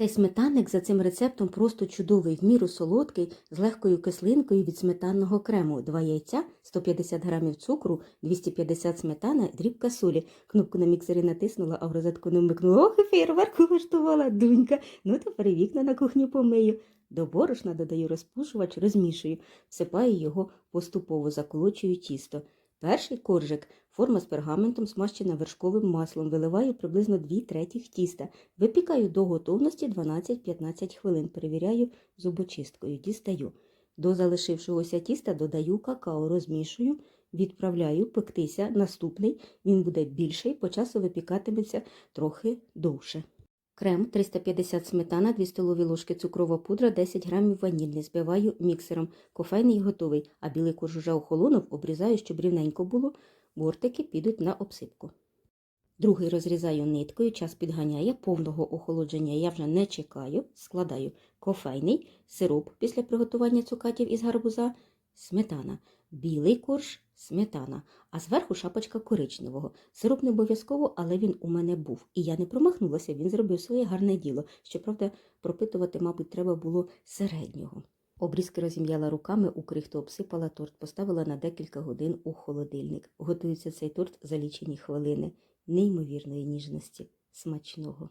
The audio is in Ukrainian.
Цей сметанник за цим рецептом просто чудовий, в міру солодкий, з легкою кислинкою від сметанного крему. Два яйця, 150 грамів цукру, 250 сметана, дрібка солі. Кнопку на міксері натиснула, а в розетку не вмикнула. Ох, фейерверку влаштувала дунька. Ну, тепер і вікна на кухні помию. До борошна додаю розпушувач, розмішую, всипаю його поступово, заколочую тісто. Перший коржик, форма з пергаментом, смащена вершковим маслом, виливаю приблизно 2 третіх тіста. Випікаю до готовності 12-15 хвилин. Перевіряю зубочисткою, дістаю. До залишившогося тіста додаю какао, розмішую, відправляю пектися. Наступний він буде більший, по часу випікатиметься трохи довше. Крем 350 сметана, 2 столові ложки цукрова пудра, 10 грамів ванільний. Збиваю міксером. Кофейний готовий, а білий корж уже охолонув, обрізаю, щоб рівненько було. Бортики підуть на обсипку. Другий розрізаю ниткою, час підганяє, повного охолодження я вже не чекаю. Складаю кофейний, сироп після приготування цукатів із гарбуза, сметана, білий корж, сметана, а зверху шапочка коричневого. Сироп не обов'язково, але він у мене був. І я не промахнулася, він зробив своє гарне діло. Щоправда, пропитувати, мабуть, треба було середнього. Обрізки розім'яла руками, у крихту обсипала торт, поставила на декілька годин у холодильник. Готується цей торт за лічені хвилини неймовірної ніжності, смачного.